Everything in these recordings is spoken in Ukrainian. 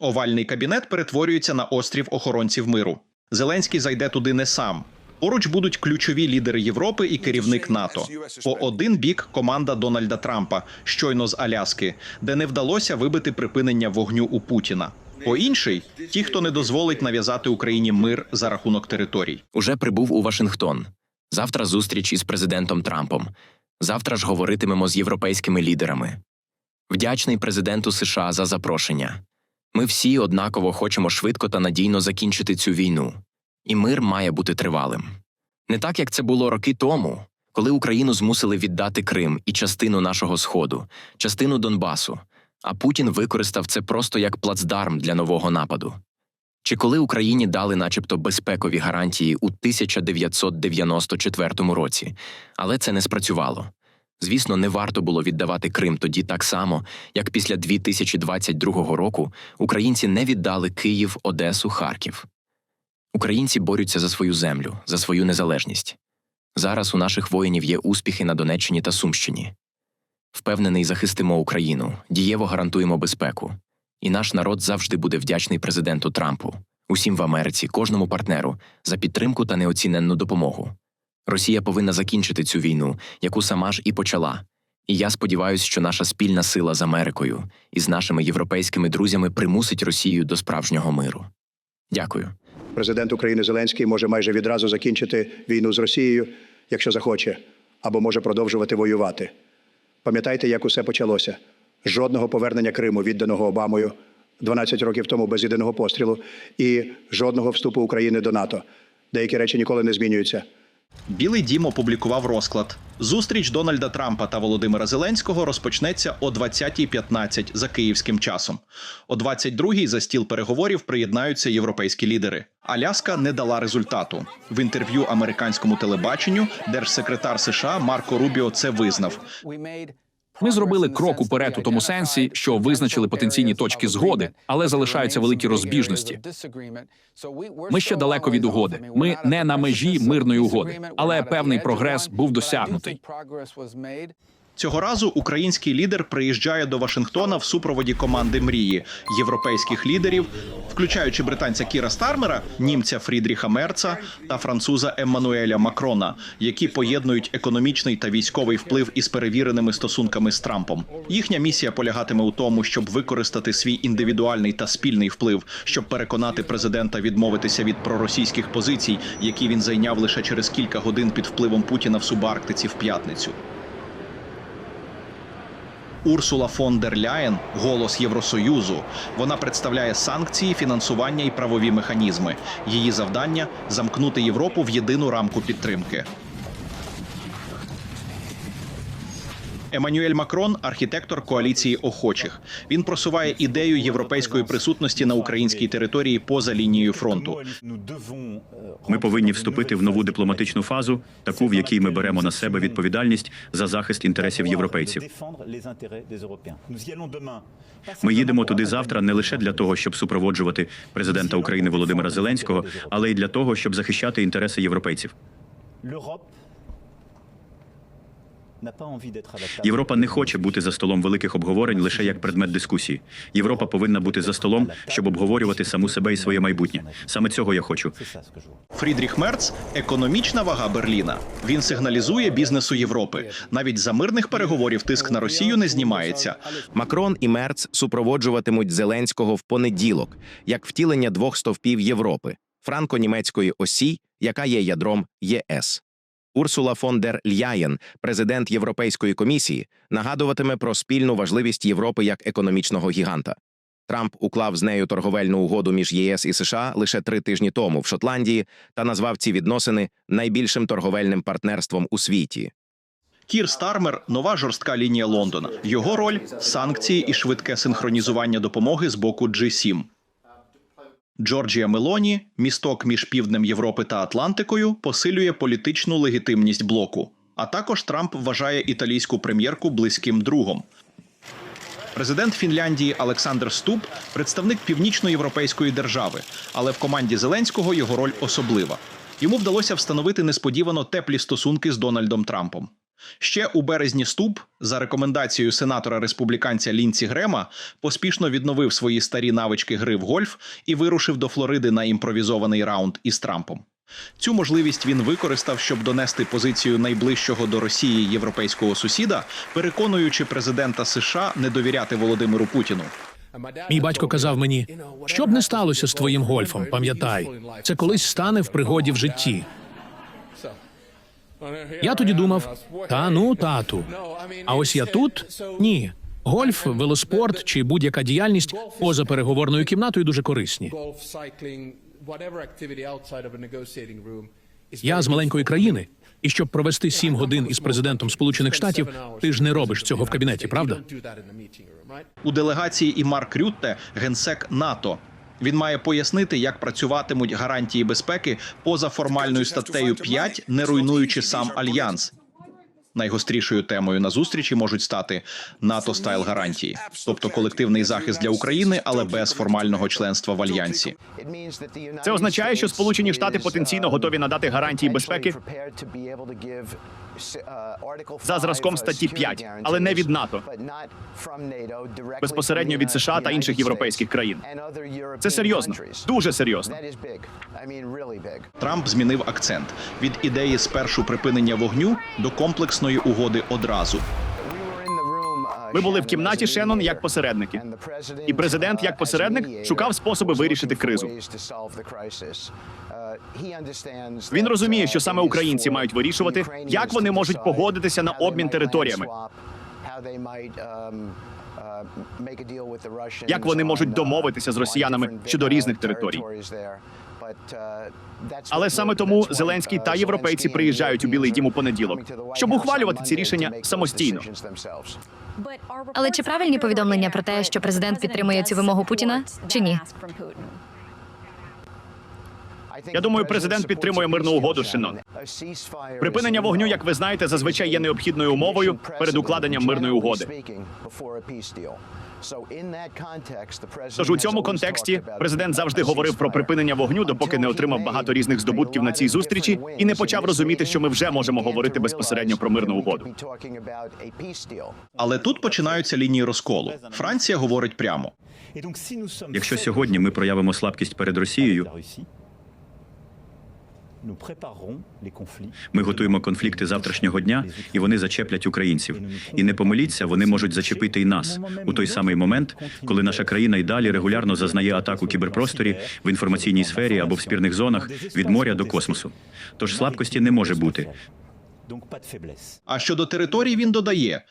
Овальний кабінет перетворюється на острів охоронців миру. Зеленський зайде туди не сам. Поруч будуть ключові лідери Європи і керівник НАТО. По один бік команда Дональда Трампа, щойно з Аляски, де не вдалося вибити припинення вогню у Путіна. По інший ті, хто не дозволить нав'язати Україні мир за рахунок територій. Уже прибув у Вашингтон. Завтра зустріч із президентом Трампом. Завтра ж говоритимемо з європейськими лідерами. Вдячний президенту США за запрошення. Ми всі однаково хочемо швидко та надійно закінчити цю війну. І мир має бути тривалим. Не так, як це було роки тому, коли Україну змусили віддати Крим і частину нашого Сходу, частину Донбасу, а Путін використав це просто як плацдарм для нового нападу. Чи коли Україні дали начебто безпекові гарантії у 1994 році, але це не спрацювало. Звісно, не варто було віддавати Крим тоді так само, як після 2022 року українці не віддали Київ, Одесу, Харків. Українці борються за свою землю, за свою незалежність. Зараз у наших воїнів є успіхи на Донеччині та Сумщині. Впевнений, захистимо Україну, дієво гарантуємо безпеку. І наш народ завжди буде вдячний президенту Трампу, усім в Америці, кожному партнеру за підтримку та неоціненну допомогу. Росія повинна закінчити цю війну, яку сама ж і почала. І я сподіваюся, що наша спільна сила з Америкою і з нашими європейськими друзями примусить Росію до справжнього миру. Дякую. Президент України Зеленський може майже відразу закінчити війну з Росією, якщо захоче, або може продовжувати воювати. Пам'ятайте, як усе почалося: жодного повернення Криму, відданого Обамою 12 років тому без єдиного пострілу, і жодного вступу України до НАТО. Деякі речі ніколи не змінюються. Білий дім опублікував розклад. Зустріч Дональда Трампа та Володимира Зеленського розпочнеться о 20.15 за київським часом. О 22.00 за стіл переговорів приєднаються європейські лідери. Аляска не дала результату. В інтерв'ю американському телебаченню держсекретар США Марко Рубіо це визнав. Ми зробили крок уперед у тому сенсі, що визначили потенційні точки згоди, але залишаються великі розбіжності. Ми ще далеко від угоди. Ми не на межі мирної угоди, але певний прогрес був досягнутий. Цього разу український лідер приїжджає до Вашингтона в супроводі команди мрії європейських лідерів, включаючи британця Кіра Стармера, німця Фрідріха Мерца та француза Еммануеля Макрона, які поєднують економічний та військовий вплив із перевіреними стосунками з Трампом. Їхня місія полягатиме у тому, щоб використати свій індивідуальний та спільний вплив, щоб переконати президента відмовитися від проросійських позицій, які він зайняв лише через кілька годин під впливом Путіна в Субарктиці в п'ятницю. Урсула фон дер Ляєн голос Євросоюзу. Вона представляє санкції, фінансування і правові механізми. Її завдання замкнути Європу в єдину рамку підтримки. Еммануель Макрон архітектор коаліції охочих. Він просуває ідею європейської присутності на українській території поза лінією фронту. Ми повинні вступити в нову дипломатичну фазу, таку в якій ми беремо на себе відповідальність за захист інтересів європейців. Ми їдемо туди завтра не лише для того, щоб супроводжувати президента України Володимира Зеленського, але й для того, щоб захищати інтереси європейців. Європа не хоче бути за столом великих обговорень лише як предмет дискусії. Європа повинна бути за столом, щоб обговорювати саму себе і своє майбутнє. Саме цього я хочу. Фрідріх Мерц економічна вага Берліна. Він сигналізує бізнесу Європи. Навіть за мирних переговорів тиск на Росію не знімається. Макрон і Мерц супроводжуватимуть Зеленського в понеділок, як втілення двох стовпів Європи франко-німецької осі, яка є ядром ЄС. Урсула фон дер Ляєн, президент Європейської комісії, нагадуватиме про спільну важливість Європи як економічного гіганта. Трамп уклав з нею торговельну угоду між ЄС і США лише три тижні тому в Шотландії та назвав ці відносини найбільшим торговельним партнерством у світі. Кір Стармер нова жорстка лінія Лондона. Його роль санкції і швидке синхронізування допомоги з боку G7. Джорджія Мелоні, місток між півднем Європи та Атлантикою, посилює політичну легітимність блоку. А також Трамп вважає італійську прем'єрку близьким другом. Президент Фінляндії Олександр Ступ представник північноєвропейської держави, але в команді Зеленського його роль особлива. Йому вдалося встановити несподівано теплі стосунки з Дональдом Трампом. Ще у березні Ступ, за рекомендацією сенатора республіканця Лінці Грема, поспішно відновив свої старі навички гри в гольф і вирушив до Флориди на імпровізований раунд із Трампом. Цю можливість він використав, щоб донести позицію найближчого до Росії європейського сусіда, переконуючи президента США не довіряти Володимиру Путіну. Мій батько казав мені, що б не сталося з твоїм гольфом, пам'ятай, це колись стане в пригоді в житті. Я тоді думав, та ну, тату. А ось я тут ні. Гольф, велоспорт чи будь-яка діяльність поза переговорною кімнатою дуже корисні. Я з маленької країни, і щоб провести сім годин із президентом Сполучених Штатів, ти ж не робиш цього в кабінеті, правда? У делегації і Марк Рютте, генсек НАТО. Він має пояснити, як працюватимуть гарантії безпеки поза формальною статтею 5, не руйнуючи сам альянс. Найгострішою темою на зустрічі можуть стати НАТО стайл гарантії, тобто колективний захист для України, але без формального членства в альянсі. Це означає, що Сполучені Штати потенційно готові надати гарантії безпеки за зразком статті 5, але не від НАТО, безпосередньо від США та інших європейських країн. Це серйозно, дуже серйозно. Трамп змінив акцент від ідеї спершу припинення вогню до комплексної угоди одразу. Ми були в кімнаті Шеннон як посередники. І президент, як посередник, шукав способи вирішити кризу. Він розуміє, що саме українці мають вирішувати, як вони можуть погодитися на обмін територіями, Як вони можуть домовитися з росіянами щодо різних територій. Але саме тому Зеленський та європейці приїжджають у Білий Дім у понеділок, щоб ухвалювати ці рішення самостійно. Але чи правильні повідомлення про те, що президент підтримує цю вимогу Путіна, чи ні? Я думаю, президент підтримує мирну угоду Шинон. Припинення вогню, як ви знаєте, зазвичай є необхідною умовою перед укладенням мирної угоди. Тож у цьому контексті президент завжди говорив про припинення вогню, допоки не отримав багато різних здобутків на цій зустрічі і не почав розуміти, що ми вже можемо говорити безпосередньо про мирну угоду. Але тут починаються лінії розколу. Франція говорить прямо. Якщо сьогодні ми проявимо слабкість перед Росією, ми готуємо конфлікти завтрашнього дня, і вони зачеплять українців. І не помиліться, вони можуть зачепити і нас у той самий момент, коли наша країна й далі регулярно зазнає атак у кіберпросторі, в інформаційній сфері або в спірних зонах від моря до космосу. Тож слабкості не може бути. А щодо територій він додає: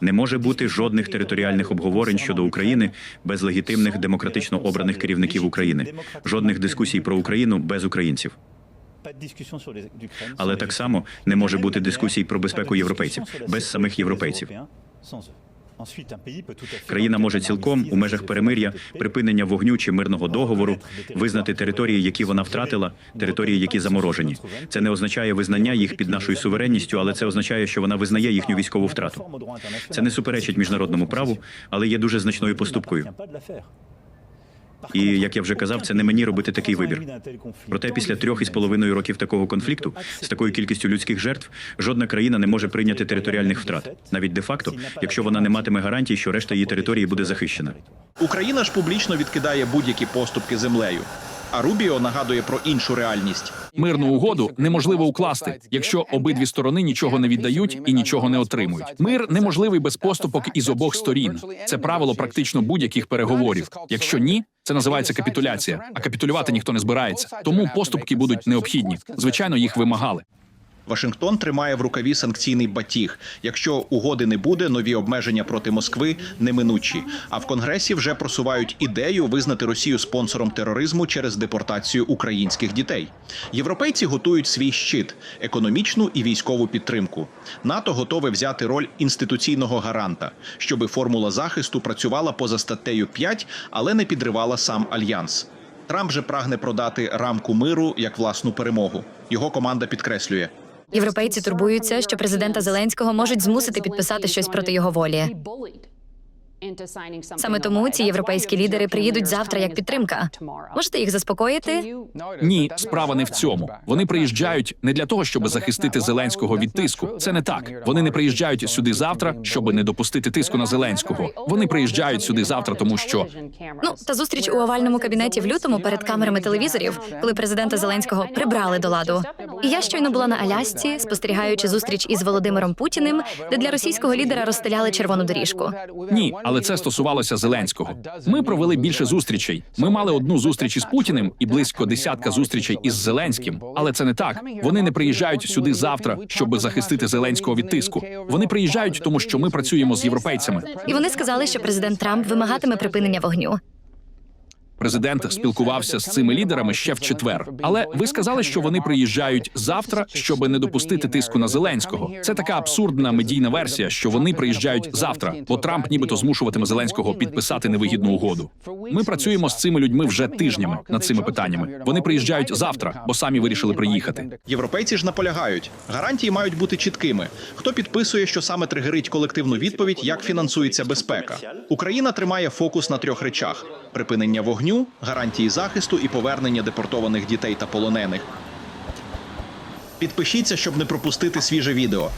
Не може бути жодних територіальних обговорень щодо України без легітимних демократично обраних керівників України, жодних дискусій про Україну без українців. Але так само не може бути дискусій про безпеку європейців без самих європейців. Країна може цілком у межах перемир'я, припинення вогню чи мирного договору визнати території, які вона втратила, території, які заморожені. Це не означає визнання їх під нашою суверенністю, але це означає, що вона визнає їхню військову втрату. Це не суперечить міжнародному праву, але є дуже значною поступкою. І як я вже казав, це не мені робити такий вибір. Проте після трьох із половиною років такого конфлікту з такою кількістю людських жертв жодна країна не може прийняти територіальних втрат, навіть де-факто, якщо вона не матиме гарантій, що решта її території буде захищена. Україна ж публічно відкидає будь-які поступки землею. А Рубіо нагадує про іншу реальність. Мирну угоду неможливо укласти, якщо обидві сторони нічого не віддають і нічого не отримують. Мир неможливий без поступок із обох сторін. Це правило практично будь-яких переговорів. Якщо ні, це називається капітуляція. А капітулювати ніхто не збирається. Тому поступки будуть необхідні. Звичайно, їх вимагали. Вашингтон тримає в рукаві санкційний батіг. Якщо угоди не буде, нові обмеження проти Москви неминучі. А в Конгресі вже просувають ідею визнати Росію спонсором тероризму через депортацію українських дітей. Європейці готують свій щит економічну і військову підтримку. НАТО готове взяти роль інституційного гаранта, щоби формула захисту працювала поза статтею 5, але не підривала сам альянс. Трамп же прагне продати рамку миру як власну перемогу. Його команда підкреслює. Європейці турбуються, що президента Зеленського можуть змусити підписати щось проти його волі. Саме тому ці європейські лідери приїдуть завтра як підтримка. Можете їх заспокоїти? Ні, справа не в цьому. Вони приїжджають не для того, щоб захистити Зеленського від тиску. Це не так. Вони не приїжджають сюди завтра, щоб не допустити тиску на Зеленського. Вони приїжджають сюди завтра, тому що Ну та зустріч у овальному кабінеті в лютому перед камерами телевізорів, коли президента Зеленського прибрали до ладу. І я щойно була на Алясці, спостерігаючи зустріч із Володимиром Путіним, де для російського лідера розстеляли червону доріжку. ні, але це стосувалося Зеленського. Ми провели більше зустрічей. Ми мали одну зустріч із Путіним і близько десятка зустрічей із Зеленським. Але це не так. Вони не приїжджають сюди завтра, щоб захистити Зеленського від тиску. Вони приїжджають, тому що ми працюємо з європейцями. І вони сказали, що президент Трамп вимагатиме припинення вогню. Президент спілкувався з цими лідерами ще в четвер. Але ви сказали, що вони приїжджають завтра, щоб не допустити тиску на Зеленського. Це така абсурдна медійна версія, що вони приїжджають завтра, бо Трамп нібито змушуватиме Зеленського підписати невигідну угоду. Ми працюємо з цими людьми вже тижнями над цими питаннями. Вони приїжджають завтра, бо самі вирішили приїхати. Європейці ж наполягають, гарантії мають бути чіткими. Хто підписує, що саме тригерить колективну відповідь, як фінансується безпека? Україна тримає фокус на трьох речах: припинення вогню, гарантії захисту і повернення депортованих дітей та полонених. Підпишіться, щоб не пропустити свіже відео.